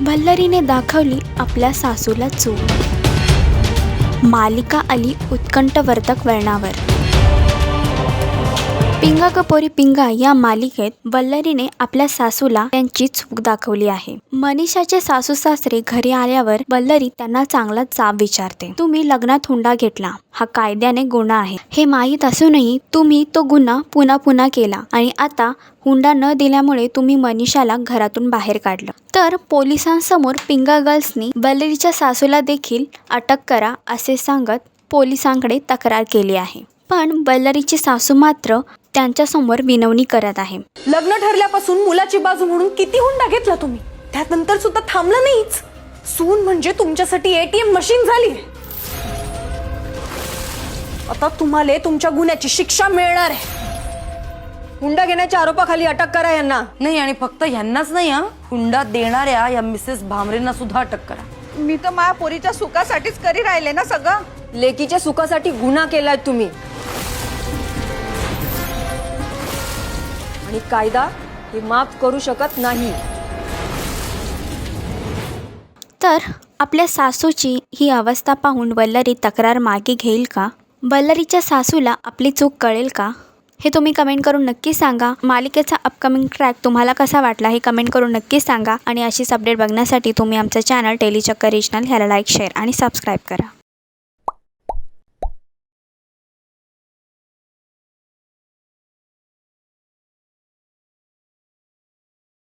भल्लरीने दाखवली आपल्या सासूला चूक. मालिका आली उत्कंठवर्धक वळणावर. पिंगा कपोरी पिंगा या मालिकेत वल्लरीने आपल्या सासूला त्यांची चूक दाखवली आहे. मनीषाचे सासू सासरे घरी आल्यावर वल्लरी त्यांना चांगला जाब विचारते. तुम्ही लग्नात हुंडा घेतला. हा कायद्याने गुन्हा आहे. हे माहीत असूनही तुम्ही तो गुन्हा पुन्हा पुन्हा केला आणि आता हुंडा न दिल्यामुळे तुम्ही मनीषाला घरातून बाहेर काढलं. तर पोलिसांसमोर पिंगा गर्ल्सनी वल्लरीच्या सासूला देखील अटक करा असे सांगत पोलिसांकडे तक्रार केली आहे. पण बल्लरीची सासू मात्र त्यांच्यासमोर विनवणी करत आहे. लग्न ठरल्यापासून मुलाची बाजू म्हणून किती हुंडा घेतला तुम्ही? त्यानंतर सुद्धा थांबलं नाहीच. सून म्हणजे तुमच्यासाठी एटीएम मशीन झाली आता तुम्हाला तुमच्या गुन्ह्याची शिक्षा मिळणार आहे. हुंडा घेण्याच्या आरोपाखाली अटक करा यांना. नाही आणि फक्त ह्यांनाच नाही हा. हुंडा देणाऱ्या या मिसेस भामरेंना सुद्धा अटक करा. मी तर माझ्या पोरीच्या सुखासाठीच करी राहिले ना सगळं. लेकीच्या सुखासाठी गुन्हा केलाय तुम्ही. आणि कायदा हे माफ करू शकत नाही. तर आपल्या सासूची ही अवस्था पाहून वल्लरी तक्रार मागे घेईल का? वल्लरीच्या सासूला आपली चूक कळेल का? हे तुम्ही कमेंट करून नक्की सांगा. मालिकेचा अपकमिंग ट्रॅक तुम्हाला कसा वाटला हे कमेंट करून नक्की सांगा. आणि अशीच अपडेट बघण्यासाठी तुम्ही आमचं चॅनल टेलीचक्कर रिजनल ह्याला लाईक शेअर आणि सबस्क्राईब करा.